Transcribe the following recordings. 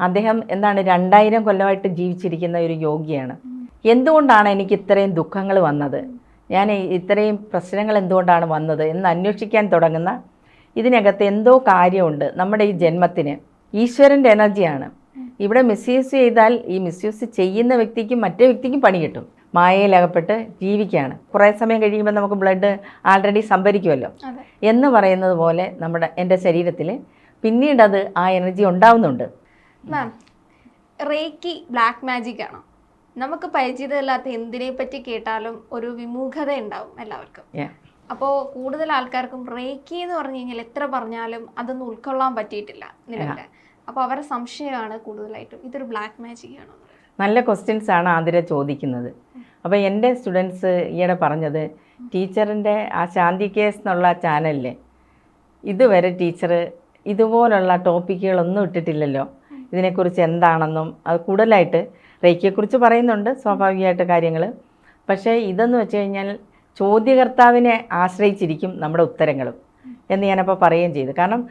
അദ്ദേഹം എന്താണ് രണ്ടായിരം കൊല്ലമായിട്ട് ജീവിച്ചിരിക്കുന്ന ഒരു യോഗിയാണ്. എന്തുകൊണ്ടാണ് എനിക്ക് ഇത്രയും ദുഃഖങ്ങൾ വന്നത്? ഞാൻ ഇത്രയും പ്രശ്നങ്ങൾ എന്തുകൊണ്ടാണ് വന്നത് എന്ന് അന്വേഷിക്കാൻ തുടങ്ങുന്ന ഇതിനകത്ത് എന്തോ കാര്യമുണ്ട് നമ്മുടെ ഈ ജന്മത്തിന്. ഈശ്വരന്റെ എനർജിയാണ്. ഇവിടെ മിസ്യൂസ് ചെയ്താൽ ഈ മിസ്യൂസ് ചെയ്യുന്ന വ്യക്തിക്കും മറ്റേ വ്യക്തിക്കും പണി കിട്ടും. മായയിലകപ്പെട്ട് ജീവിക്കുകയാണ്. കുറേ സമയം കഴിയുമ്പോൾ നമുക്ക് ബ്ലഡ് ആൾറെഡി സംഭരിക്കുമല്ലോ. എന്ന് പറയുന്നത് പോലെ നമ്മുടെ എന്റെ ശരീരത്തിൽ പിന്നീടത് ആ എനർജി ഉണ്ടാവുന്നുണ്ട്. മാം റേക്കി ബ്ലാക്ക് മാജിക് ആണോ? നമുക്ക് പരിചിതമല്ലാത്ത എന്തിനെ പറ്റി കേട്ടാലും ഒരു വിമുഖത ഉണ്ടാവും എല്ലാവർക്കും അപ്പോ അപ്പോൾ കൂടുതൽ ആൾക്കാർക്കും റേക്കി എന്ന് പറഞ്ഞു കഴിഞ്ഞാൽ എത്ര പറഞ്ഞാലും അതൊന്നും ഉൾക്കൊള്ളാൻ പറ്റിയിട്ടില്ല നിലവിൽ. അപ്പോൾ അവരുടെ സംശയമാണ് കൂടുതലായിട്ടും. ഇതൊരു ബ്ലാക്ക് മാജിക് ആണോ നല്ല ക്വസ്റ്റ്യൻസ് ആണ് ആതിര ചോദിക്കുന്നത്. അപ്പോൾ എന്റെ സ്റ്റുഡൻസ് ഈയിടെ പറഞ്ഞത് ടീച്ചറിന്റെ ആ ശാന്തി കേസ് എന്നുള്ള ചാനലിൽ ഇതുവരെ ടീച്ചർ ഇതുപോലുള്ള ടോപ്പിക്കുകളൊന്നും ഇട്ടിട്ടില്ലല്ലോ. ഇതിനെക്കുറിച്ച് എന്താണെന്നും അത് കൂടുതലായിട്ട് റേക്കിയെക്കുറിച്ച് പറയുന്നുണ്ട് സ്വാഭാവികമായിട്ട് കാര്യങ്ങൾ പക്ഷേ ഇതെന്ന് വെച്ച് കഴിഞ്ഞാൽ ചോദ്യകർത്താവിനെ ആശ്രയിച്ചിരിക്കും നമ്മുടെ ഉത്തരങ്ങളും എന്ന് ഞാനപ്പോൾ പറയുകയും ചെയ്തു. കാരണം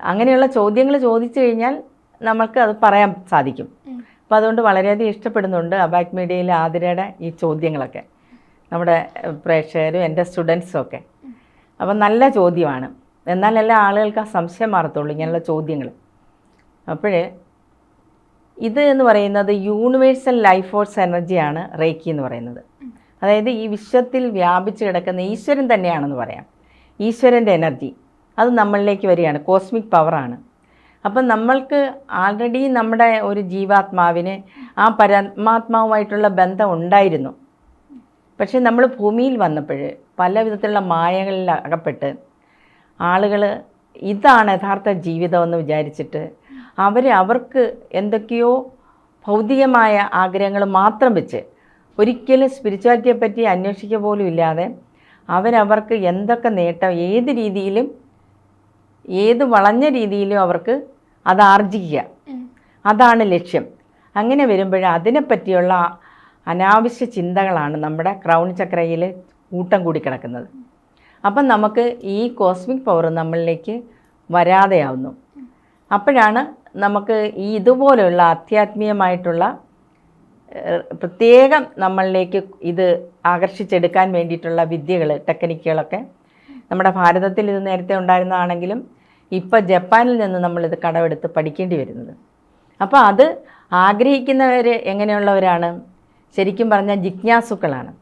അങ്ങനെയുള്ള ചോദ്യങ്ങൾ ചോദിച്ചു കഴിഞ്ഞാൽ നമുക്ക് അത് പറയാൻ സാധിക്കും. അപ്പോൾ അതുകൊണ്ട് വളരെയധികം ഇഷ്ടപ്പെടുന്നുണ്ട് അബാക് മീഡിയയിലെ ആതിരയുടെ ഈ ചോദ്യങ്ങളൊക്കെ. നമ്മുടെ പ്രേക്ഷകരും എന്റെ സ്റ്റുഡൻസും ഒക്കെ. അപ്പം നല്ല ചോദ്യമാണ്. എന്നാലല്ല ആളുകൾക്ക് ആ സംശയം മാറത്തുള്ളൂ ഇങ്ങനെയുള്ള ചോദ്യങ്ങൾ അപ്പോഴേ ഇത് എന്ന് പറയുന്നത് യൂണിവേഴ്സൽ ലൈഫ് ഫോഴ്സ് എനർജിയാണ് റേക്കി എന്ന് പറയുന്നത്. അതായത് ഈ വിശ്വത്തിൽ വ്യാപിച്ച് കിടക്കുന്ന ഈശ്വരൻ തന്നെയാണെന്ന് പറയാം. ഈശ്വരന്റെ എനർജി അത് നമ്മളിലേക്ക് വരികയാണ്. കോസ്മിക് പവറാണ് അപ്പം നമ്മൾക്ക് ആൾറെഡി നമ്മുടെ ഒരു ജീവാത്മാവിന് ആ പരമാത്മാവുമായിട്ടുള്ള ബന്ധം ഉണ്ടായിരുന്നു. പക്ഷേ നമ്മൾ ഭൂമിയിൽ വന്നപ്പോൾ പല വിധത്തിലുള്ള മായകളിൽ അകപ്പെട്ട് ആളുകൾ ഇതാണ് യഥാർത്ഥ ജീവിതമെന്ന് വിചാരിച്ചിട്ട് അവർ അവർക്ക് എന്തൊക്കെയോ ഭൗതികമായ ആഗ്രഹങ്ങൾ മാത്രം വെച്ച് ഒരിക്കലും സ്പിരിച്വാലിറ്റിയെ പറ്റി അന്വേഷിക്കുക പോലും ഇല്ലാതെ അവരവർക്ക് എന്തൊക്കെ നേട്ടം ഏത് രീതിയിലും ഏത് വളഞ്ഞ രീതിയിലും അവർക്ക് അത് ആർജിക്കുക. അതാണ് ലക്ഷ്യം. അങ്ങനെ വരുമ്പോൾ അതിനെപ്പറ്റിയുള്ള അനാവശ്യ ചിന്തകളാണ് നമ്മുടെ ക്രൗൺ ചക്രയിൽ കൂട്ടം കൂടി കിടക്കുന്നത്. അപ്പം നമുക്ക് ഈ കോസ്മിക് പവർ നമ്മളിലേക്ക് വരാതെയാവുന്നു. അപ്പോഴാണ് നമുക്ക് ഈ ഇതുപോലെയുള്ള ആധ്യാത്മീയമായിട്ടുള്ള പ്രത്യേകം നമ്മളിലേക്ക് ഇത് ആകർഷിച്ചെടുക്കാൻ വേണ്ടിയിട്ടുള്ള വിദ്യകൾ ടെക്നിക്കുകളൊക്കെ നമ്മുടെ ഭാരതത്തിൽ ഇത് നേരത്തെ ഉണ്ടായിരുന്നതാണെങ്കിലും ഇപ്പോൾ ജപ്പാനിൽ നിന്ന് നമ്മളിത് കടമെടുത്ത് പഠിക്കേണ്ടി വരുന്നത്. അപ്പോൾ അത് ആഗ്രഹിക്കുന്നവർ എങ്ങനെയുള്ളവരാണ്? ശരിക്കും പറഞ്ഞാൽ ജിജ്ഞാസുക്കളാണ്.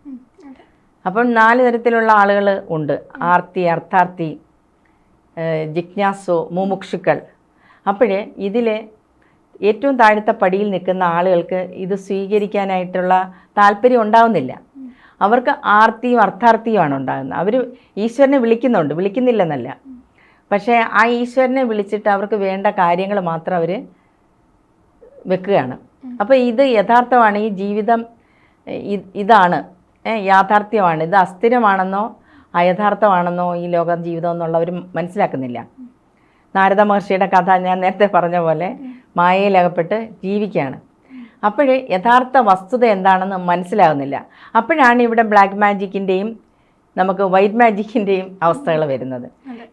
അപ്പം നാല് തരത്തിലുള്ള ആളുകൾ ഉണ്ട്. ആർത്തി അർത്ഥാർത്ഥി ജിജ്ഞാസു മുമുക്ഷുക്കൾ. അപ്പോഴേ ഇതിൽ ഏറ്റവും താഴ്ത്ത പടിയിൽ നിൽക്കുന്ന ആളുകൾക്ക് ഇത് സ്വീകരിക്കാനായിട്ടുള്ള താല്പര്യം ഉണ്ടാവുന്നില്ല. അവർക്ക് ആർത്തിയും അർത്ഥാർത്ഥിയുമാണ് ഉണ്ടാകുന്നത്. അവർ ഈശ്വരനെ വിളിക്കുന്നുണ്ട്. വിളിക്കുന്നില്ലെന്നല്ല. പക്ഷേ ആ ഈശ്വരനെ വിളിച്ചിട്ട് അവർക്ക് വേണ്ട കാര്യങ്ങൾ മാത്രം അവർ വെക്കുകയാണ്. അപ്പോൾ ഇത് യഥാർത്ഥമാണ്. ഈ ജീവിതം ഇതാണ്. യാഥാർത്ഥ്യമാണ്. ഇത് അസ്ഥിരമാണെന്നോ അയഥാർത്ഥമാണെന്നോ ഈ ലോക ജീവിതം എന്നുള്ളവർ മനസ്സിലാക്കുന്നില്ല. നാരദ മഹർഷിയുടെ കഥ ഞാൻ നേരത്തെ പറഞ്ഞ പോലെ മായയിലകപ്പെട്ട് ജീവിക്കുകയാണ്. അപ്പോഴേ യഥാർത്ഥ വസ്തുത എന്താണെന്ന് മനസ്സിലാകുന്നില്ല. അപ്പോഴാണ് ഇവിടെ ബ്ലാക്ക് മാജിക്കിന്റെയും നമുക്ക് വൈറ്റ് മാജിക്കിന്റെയും അവസ്ഥകൾ വരുന്നത്.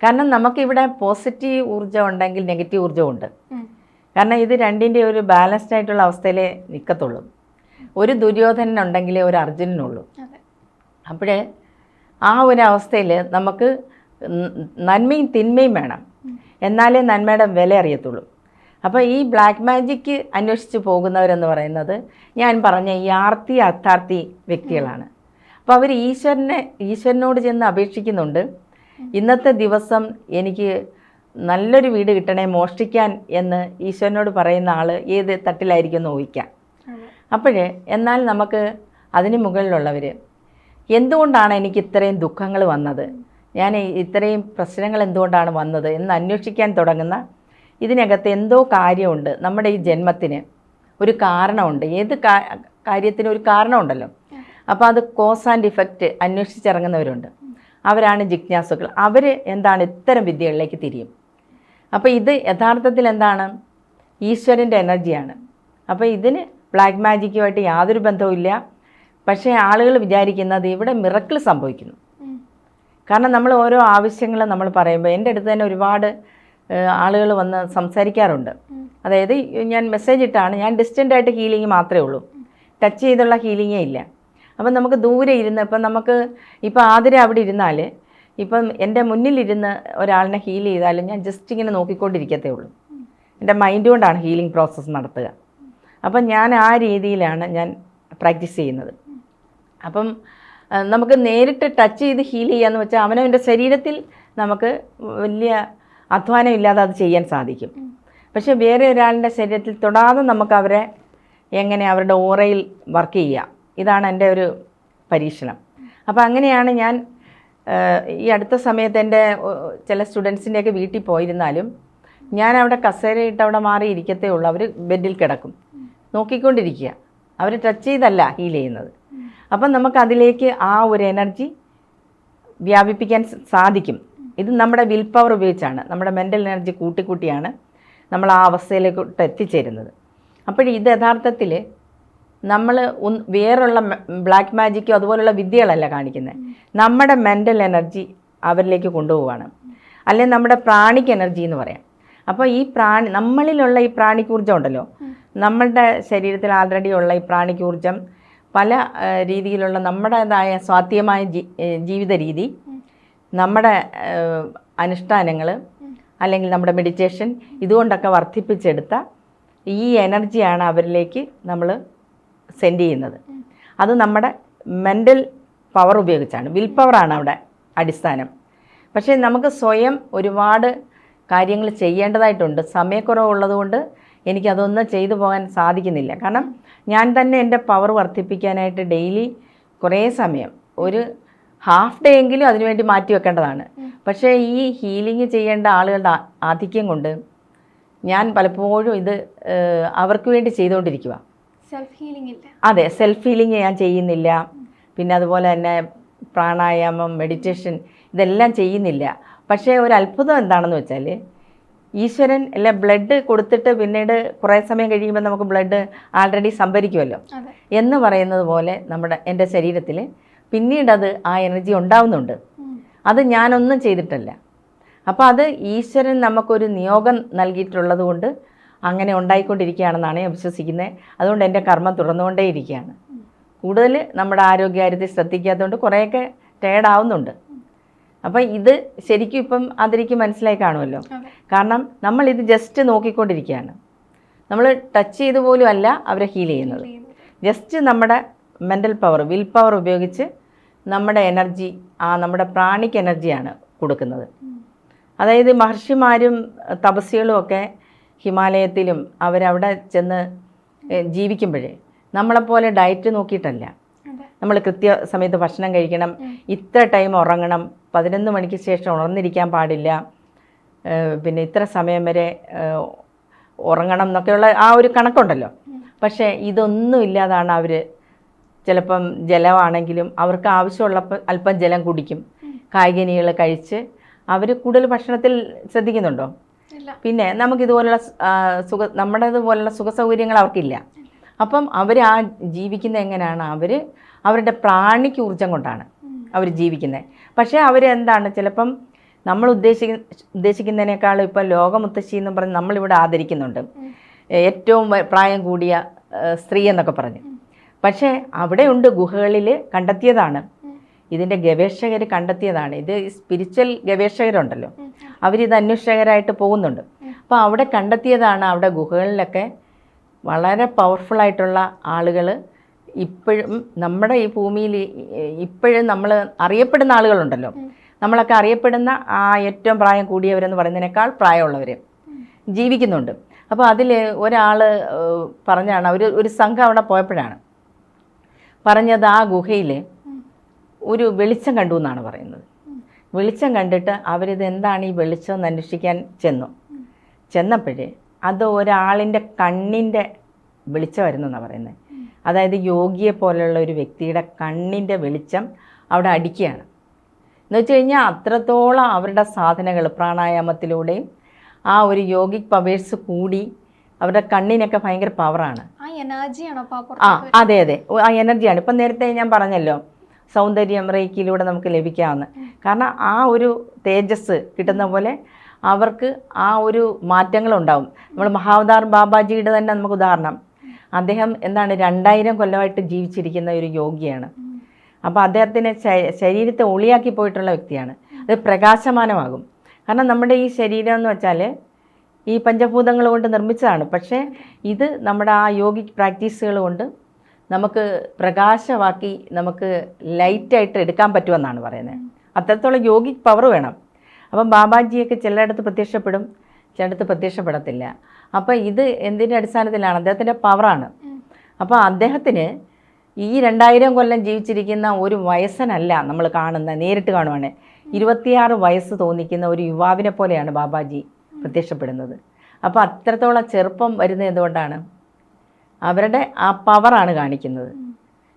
കാരണം നമുക്കിവിടെ പോസിറ്റീവ് ഊർജം ഉണ്ടെങ്കിൽ നെഗറ്റീവ് ഊർജം ഉണ്ട്. കാരണം ഇത് രണ്ടിന്റെ ഒരു ബാലൻസ്ഡ് ആയിട്ടുള്ള അവസ്ഥയിലേ നിൽക്കത്തുള്ളൂ ഒരു ദുര്യോധനൻ ഉണ്ടെങ്കിലേ ഒരു അർജുനനുള്ളൂ. അപ്പോഴേ ആ ഒരു അവസ്ഥയിൽ നമുക്ക് നന്മയും തിന്മയും വേണം. എന്നാലേ നന്മയുടെ വില അറിയത്തുള്ളൂ. അപ്പോൾ ഈ ബ്ലാക്ക് മാജിക്ക് അന്വേഷിച്ച് പോകുന്നവരെന്ന് പറയുന്നത് ഞാൻ പറഞ്ഞ ഈ ആർത്തി അർത്ഥാർത്ഥി വ്യക്തികളാണ്. അപ്പോൾ അവർ ഈശ്വരനെ ഈശ്വരനോട് ചെന്ന് അപേക്ഷിക്കുന്നുണ്ട്. ഇന്നത്തെ ദിവസം എനിക്ക് നല്ലൊരു വീട് കിട്ടണേ മോഷ്ടിക്കാൻ എന്ന് ഈശ്വരനോട് പറയുന്ന ആൾ ഏത് തട്ടിലായിരിക്കും എന്ന് ഊഹിക്കാം. അപ്പോഴേ എന്നാൽ നമുക്ക് അതിന് മുകളിലുള്ളവർ എന്തുകൊണ്ടാണ് എനിക്ക് ഇത്രയും ദുഃഖങ്ങൾ വന്നത്? ഞാൻ ഇത്രയും പ്രശ്നങ്ങൾ എന്തുകൊണ്ടാണ് വന്നത് എന്ന് അന്വേഷിക്കാൻ തുടങ്ങുന്ന ഇതിനകത്ത് എന്തോ കാര്യമുണ്ട് നമ്മുടെ ഈ ജന്മത്തിന്. ഒരു കാരണമുണ്ട്. ഏത് കാര്യത്തിന് ഒരു കാരണമുണ്ടല്ലോ. അപ്പോൾ അത് കോസ് ആൻഡ് ഇഫക്റ്റ് അന്വേഷിച്ചിറങ്ങുന്നവരുണ്ട്. അവരാണ് ജിജ്ഞാസുക്കൾ. അവർ എന്താണ് ഇത്തരം വിദ്യകളിലേക്ക് തിരിയും. അപ്പോൾ ഇത് യഥാർത്ഥത്തിൽ എന്താണ്? ഈശ്വരന്റെ എനർജിയാണ്. അപ്പോൾ ഇതിന് ബ്ലാക്ക് മാജിക്കുമായിട്ട് യാതൊരു ബന്ധവുമില്ല. പക്ഷേ ആളുകൾ വിചാരിക്കുന്നത് ഇവിടെ മിറക്കിൾ സംഭവിക്കുന്നു. കാരണം നമ്മൾ ഓരോ ആവശ്യങ്ങൾ നമ്മൾ പറയുമ്പോൾ എന്റെ അടുത്ത് തന്നെ ഒരുപാട് ആളുകൾ വന്ന് സംസാരിക്കാറുണ്ട്. അതായത് ഞാൻ മെസ്സേജ് ഇട്ടാണ് ഞാൻ ഡിസ്റ്റന്റ് ആയിട്ട് ഹീലിംഗ് മാത്രമേ ഉള്ളൂ. ടച്ച് ചെയ്തുള്ള ഹീലിങ്ങേ ഇല്ല. അപ്പം നമുക്ക് ദൂരെ ഇരുന്ന് ഇപ്പം നമുക്ക് ഇപ്പം ആതിര അവിടെ ഇരുന്നാൽ ഇപ്പം എന്റെ മുന്നിലിരുന്ന് ഒരാളിനെ ഹീൽ ചെയ്താലും ഞാൻ ജസ്റ്റ് ഇങ്ങനെ നോക്കിക്കൊണ്ടിരിക്കത്തേ ഉള്ളൂ. എന്റെ മൈൻഡ് കൊണ്ടാണ് ഹീലിംഗ് പ്രോസസ്സ് നടത്തുക. അപ്പം ഞാൻ ആ രീതിയിലാണ് ഞാൻ പ്രാക്ടീസ് ചെയ്യുന്നത്. അപ്പം നമുക്ക് നേരിട്ട് ടച്ച് ചെയ്ത് ഹീൽ ചെയ്യാന്ന് വെച്ചാൽ അവനവന്റെ ശരീരത്തിൽ നമുക്ക് വലിയ അധ്വാനം ഇല്ലാതെ അത് ചെയ്യാൻ സാധിക്കും. പക്ഷെ വേറെ ഒരാളുടെ ശരീരത്തിൽ തൊടാതെ നമുക്ക് അവരെ എങ്ങനെ അവരുടെ ഓറയിൽ വർക്ക് ചെയ്യാം. ഇതാണ് എന്റെ ഒരു പരീക്ഷണം. അപ്പോൾ അങ്ങനെയാണ് ഞാൻ ഈ അടുത്ത സമയത്ത് എന്റെ ചില സ്റ്റുഡൻസിന്റെയൊക്കെ വീട്ടിൽ പോയിരുന്നാലും ഞാൻ അവിടെ കസേരയിട്ട് അവിടെ മാറി ഇരിക്കത്തേ ഉള്ളൂ. അവർ ബെഡിൽ കിടക്കും. നോക്കിക്കൊണ്ടിരിക്കുക. അവർ ടച്ച് ചെയ്തല്ല ഹീൽ ചെയ്യുന്നത്. അപ്പം നമുക്ക് അതിലേക്ക് ആ ഒരു എനർജി വ്യാപിപ്പിക്കാൻ സാധിക്കും. ഇത് നമ്മുടെ വിൽ പവർ ഉപയോഗിച്ചാണ്. നമ്മുടെ മെന്റൽ എനർജി കൂട്ടിക്കൂട്ടിയാണ് നമ്മൾ ആ അവസ്ഥയിലേക്ക് എത്തിച്ചേരുന്നത്. അപ്പോൾ ഇത് യഥാർത്ഥത്തിൽ നമ്മൾ വേറുള്ള ബ്ലാക്ക് മാജിക്കോ അതുപോലുള്ള വിദ്യകളല്ല കാണിക്കുന്നത് നമ്മുടെ മെന്റൽ എനർജി അവരിലേക്ക് കൊണ്ടുപോവാണ്. അല്ലെങ്കിൽ നമ്മുടെ പ്രാണിക് എനർജി എന്ന് പറയാം. അപ്പോൾ ഈ പ്രാണി നമ്മളിലുള്ള ഈ പ്രാണിക്കൂർജം ഉണ്ടല്ലോ. നമ്മളുടെ ശരീരത്തിൽ ആൾറെഡി ഉള്ള ഈ പ്രാണികൂർജം പല രീതിയിലുള്ള നമ്മുടേതായ സ്വാത്യമായ ജീവിത രീതി നമ്മുടെ അനുഷ്ഠാനങ്ങൾ അല്ലെങ്കിൽ നമ്മുടെ മെഡിറ്റേഷൻ ഇതുകൊണ്ടൊക്കെ വർദ്ധിപ്പിച്ചെടുത്ത ഈ എനർജിയാണ് അവരിലേക്ക് നമ്മൾ സെൻഡ് ചെയ്യുന്നത്. അത് നമ്മുടെ മെന്റൽ പവർ ഉപയോഗിച്ചാണ്. വിൽ പവറാണ് അവിടെ അടിസ്ഥാനം. പക്ഷേ നമുക്ക് സ്വയം ഒരുപാട് കാര്യങ്ങൾ ചെയ്യേണ്ടതായിട്ടുണ്ട്. സമയക്കുറവുള്ളതുകൊണ്ട് എനിക്കതൊന്നും ചെയ്തു പോകാൻ സാധിക്കുന്നില്ല. കാരണം ഞാൻ തന്നെ എന്റെ പവർ വർദ്ധിപ്പിക്കാനായിട്ട് ഡെയിലി കുറേ സമയം ഒരു ഹാഫ് ഡേ എങ്കിലും അതിനുവേണ്ടി മാറ്റി വെക്കേണ്ടതാണ്. പക്ഷേ ഈ ഹീലിംഗ് ചെയ്യേണ്ട ആളുകളുടെ ആധിക്യം കൊണ്ട് ഞാൻ പലപ്പോഴും ഇത് അവർക്ക് വേണ്ടി ചെയ്തുകൊണ്ടിരിക്കുക. സെൽഫ് ഹീലിംഗ് അതെ സെൽഫ് ഹീലിംഗ് ഞാൻ ചെയ്യുന്നില്ല. പിന്നെ അതുപോലെ തന്നെ പ്രാണായാമം മെഡിറ്റേഷൻ ഇതെല്ലാം ചെയ്യുന്നില്ല. പക്ഷേ ഒരു അത്ഭുതം എന്താണെന്ന് വെച്ചാൽ ഈശ്വരൻ അല്ല ബ്ലഡ് കൊടുത്തിട്ട് പിന്നീട് കുറേ സമയം കഴിയുമ്പോൾ നമുക്ക് ബ്ലഡ് ആൾറെഡി സംഭരിക്കുമല്ലോ. എന്ന് പറയുന്നത് പോലെ നമ്മുടെ എന്റെ ശരീരത്തിൽ പിന്നീട് അത് ആ എനർജി ഉണ്ടാവുന്നുണ്ട്. അത് ഞാനൊന്നും ചെയ്തിട്ടല്ല. അപ്പോൾ അത് ഈശ്വരൻ നമുക്കൊരു നിയോഗം നൽകിയിട്ടുള്ളത് കൊണ്ട് അങ്ങനെ ഉണ്ടായിക്കൊണ്ടിരിക്കുകയാണെന്നാണ് ഞാൻ വിശ്വസിക്കുന്നത്. അതുകൊണ്ട് എന്റെ കർമ്മം തുടർന്നുകൊണ്ടേയിരിക്കുകയാണ്. കൂടുതൽ നമ്മുടെ ആരോഗ്യകാര്യത്തിൽ ശ്രദ്ധിക്കാത്തതുകൊണ്ട് കുറേയൊക്കെ ടയേർഡ് ആവുന്നുണ്ട്. അപ്പോൾ ഇത് ശരിക്കും ഇപ്പം അതിലേക്ക് മനസ്സിലായി കാണുമല്ലോ. കാരണം നമ്മൾ ഇത് ജസ്റ്റ് നോക്കിക്കൊണ്ടിരിക്കുകയാണ്. നമ്മൾ ടച്ച് ചെയ്ത് പോലും അല്ല അവരെ ഹീൽ ചെയ്യുന്നത്. ജസ്റ്റ് നമ്മുടെ മെന്റൽ പവർ വിൽ പവർ ഉപയോഗിച്ച് നമ്മുടെ എനർജി ആ നമ്മുടെ പ്രാണിക് എനർജിയാണ് കൊടുക്കുന്നത്. അതായത് മഹർഷിമാരും അഹ് ഒക്കെ ഹിമാലയത്തിലും അവരവിടെ ചെന്ന് ജീവിക്കുമ്പോഴേ നമ്മളെപ്പോലെ ഡയറ്റ് നോക്കിയിട്ടല്ല. നമ്മൾ കൃത്യ സമയത്ത് ഭക്ഷണം കഴിക്കണം. ഇത്ര ടൈം ഉറങ്ങണം. പതിനൊന്ന് മണിക്ക് ശേഷം ഉണർന്നിരിക്കാൻ പാടില്ല. പിന്നെ ഇത്ര സമയം വരെ ഉറങ്ങണം എന്നൊക്കെയുള്ള ആ ഒരു കണക്കുണ്ടല്ലോ. പക്ഷേ ഇതൊന്നും ഇല്ലാതാണ് അവർ ചിലപ്പം ജലമാണെങ്കിലും അവർക്ക് ആവശ്യമുള്ളപ്പോൾ അല്പം ജലം കുടിക്കും. കായികനികൾ കഴിച്ച് അവർ കൂടുതൽ ഭക്ഷണത്തിൽ ശ്രദ്ധിക്കുന്നുണ്ടോ? പിന്നെ നമുക്കിതുപോലുള്ള സുഖ നമ്മുടേതുപോലുള്ള സുഖ സൗകര്യങ്ങൾ അവർക്കില്ല അപ്പം അവർ ആ ജീവിക്കുന്നത് എങ്ങനെയാണ്? അവർ അവരുടെ പ്രാണിക്ക് ഊർജം കൊണ്ടാണ് അവർ ജീവിക്കുന്നത് പക്ഷേ അവരെന്താണ്? ചിലപ്പം നമ്മൾ ഉദ്ദേശിക്കുന്ന ഉദ്ദേശിക്കുന്നതിനേക്കാളും ഇപ്പം ലോകമുത്തശ്ശി എന്ന് പറഞ്ഞ് നമ്മളിവിടെ ആദരിക്കുന്നുണ്ട്. ഏറ്റവും പ്രായം കൂടിയ സ്ത്രീ എന്നൊക്കെ പറഞ്ഞു. പക്ഷേ അവിടെയുണ്ട് ഗുഹകളിൽ കണ്ടെത്തിയതാണ്. ഇതിന്റെ ഗവേഷകർ കണ്ടെത്തിയതാണ്. ഇത് സ്പിരിച്വൽ ഗവേഷകരുണ്ടല്ലോ. അവരിത് അന്വേഷകരായിട്ട് പോകുന്നുണ്ട്. അപ്പോൾ അവിടെ കണ്ടെത്തിയതാണ് അവിടെ ഗുഹകളിലൊക്കെ വളരെ പവർഫുള്ളായിട്ടുള്ള ആളുകൾ ഇപ്പോഴും നമ്മുടെ ഈ ഭൂമിയിൽ ഇപ്പോഴും നമ്മൾ അറിയപ്പെടുന്ന ആളുകളുണ്ടല്ലോ. നമ്മളൊക്കെ അറിയപ്പെടുന്ന ആ ഏറ്റവും പ്രായം കൂടിയവരെന്ന് പറയുന്നതിനേക്കാൾ പ്രായമുള്ളവർ ജീവിക്കുന്നുണ്ട്. അപ്പോൾ അതിൽ ഒരാൾ പറഞ്ഞാണ് ഒരു ഒരു സംഘം അവിടെ പോയപ്പോഴാണ്. പറഞ്ഞത് ആ ഗുഹയിൽ ഒരു വെളിച്ചം കണ്ടു എന്നാണ് പറയുന്നത്. വെളിച്ചം കണ്ടിട്ട് അവരിത് എന്താണ് ഈ വെളിച്ചം എന്ന് അന്വേഷിക്കാൻ ചെന്നു. ചെന്നപ്പോഴേ അത് ഒരാളിന്റെ കണ്ണിന്റെ വെളിച്ചമായിരുന്നു എന്നാണ് പറയുന്നത്. അതായത് യോഗിയെ പോലെയുള്ള ഒരു വ്യക്തിയുടെ കണ്ണിന്റെ വെളിച്ചം അവിടെ അടിക്കുകയാണ്. എന്ന് വെച്ച് കഴിഞ്ഞാൽ അത്രത്തോളം അവരുടെ സാധനങ്ങൾ പ്രാണായാമത്തിലൂടെയും ആ ഒരു യോഗിക് പവേഴ്സ് കൂടി അവരുടെ കണ്ണിനൊക്കെ ഭയങ്കര പവറാണ് ആ അതെ അതെ. ആ എനർജിയാണ് ഇപ്പം നേരത്തെ ഞാൻ പറഞ്ഞല്ലോ സൗന്ദര്യം റേക്കിയിലൂടെ നമുക്ക് ലഭിക്കാമെന്ന് കാരണം ആ ഒരു തേജസ് കിട്ടുന്ന പോലെ അവർക്ക് ആ ഒരു മാറ്റങ്ങളുണ്ടാവും. നമ്മൾ മഹാവതാർ ബാബാജിയുടെ തന്നെ നമുക്ക് ഉദാഹരണം. അദ്ദേഹം എന്താണ് രണ്ടായിരം കൊല്ലമായിട്ട് ജീവിച്ചിരിക്കുന്ന ഒരു യോഗിയാണ്. അപ്പോൾ അദ്ദേഹത്തിന് ശരീരത്തെ ഒളിയാക്കി പോയിട്ടുള്ള വ്യക്തിയാണ്. അത് പ്രകാശമാനമാകും. കാരണം നമ്മുടെ ഈ ശരീരം എന്ന് വെച്ചാൽ ഈ പഞ്ചഭൂതങ്ങൾ കൊണ്ട് നിർമ്മിച്ചതാണ്. പക്ഷേ ഇത് നമ്മുടെ ആ യോഗി പ്രാക്ടീസുകൾ കൊണ്ട് നമുക്ക് പ്രകാശമാക്കി നമുക്ക് ലൈറ്റായിട്ട് എടുക്കാൻ പറ്റുമെന്നാണ് പറയുന്നത്. അത്രത്തോളം യോഗിക് പവർ വേണം. അപ്പം ബാബാജിയൊക്കെ ചിലയിടത്ത് പ്രത്യക്ഷപ്പെടും ചിലയിടത്ത് പ്രത്യക്ഷപ്പെടത്തില്ല. അപ്പോൾ ഇത് എന്തിന്റെ അടിസ്ഥാനത്തിലാണ്? അദ്ദേഹത്തിന്റെ പവറാണ്. അപ്പോൾ അദ്ദേഹത്തിന് ഈ രണ്ടായിരം കൊല്ലം ജീവിച്ചിരിക്കുന്ന ഒരു വയസ്സനല്ല നമ്മൾ കാണുന്ന നേരിട്ട് കാണുവാണ്. ഇരുപത്തിയാറ് വയസ്സ് തോന്നിക്കുന്ന ഒരു യുവാവിനെ പോലെയാണ് ബാബാജി പ്രത്യക്ഷപ്പെടുന്നത്. അപ്പോൾ അത്രത്തോളം ചെറുപ്പം വരുന്നത് എന്തുകൊണ്ടാണ്? അവരുടെ ആ പവറാണ് കാണിക്കുന്നത്.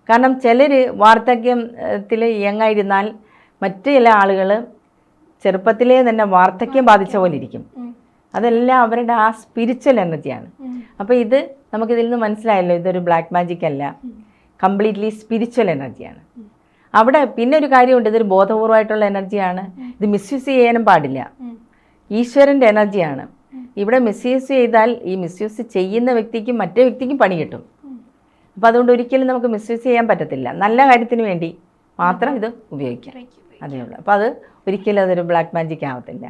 കാരണം ചിലർ വാർദ്ധക്യത്തിൽ യങ്ങായിരുന്നാൽ മറ്റു ചില ആളുകൾ ചെറുപ്പത്തിലേ തന്നെ വാർദ്ധക്യം ബാധിച്ച പോലെ ഇരിക്കും. അതെല്ലാം അവരുടെ ആ സ്പിരിച്വൽ എനർജിയാണ് അപ്പോൾ ഇത് നമുക്കിതിൽ നിന്ന് മനസ്സിലായല്ലോ ഇതൊരു ബ്ലാക്ക് മാജിക് അല്ല. കംപ്ലീറ്റ്ലി സ്പിരിച്വൽ എനർജിയാണ് അവിടെ പിന്നെ ഒരു കാര്യമുണ്ട് ഇതൊരു ബോധപൂർവമായിട്ടുള്ള എനർജിയാണ് ഇത് മിസ്യൂസ് ചെയ്യാനും പാടില്ല. ഈശ്വരന്റെ എനർജിയാണ് ഇവിടെ മിസ്യൂസ് ചെയ്താൽ ഈ മിസ്യൂസ് ചെയ്യുന്ന വ്യക്തിക്കും മറ്റേ വ്യക്തിക്കും പണി കിട്ടും. അപ്പോൾ അതുകൊണ്ട് ഒരിക്കലും നമുക്ക് മിസ്യൂസ് ചെയ്യാൻ പറ്റത്തില്ല. നല്ല കാര്യത്തിന് വേണ്ടി മാത്രം ഇത് ഉപയോഗിക്കാം. അതേ ഉള്ളൂ. അപ്പോൾ അത് ഒരിക്കലും അതൊരു ബ്ലാക്ക് മാജിക് ആവത്തില്ല.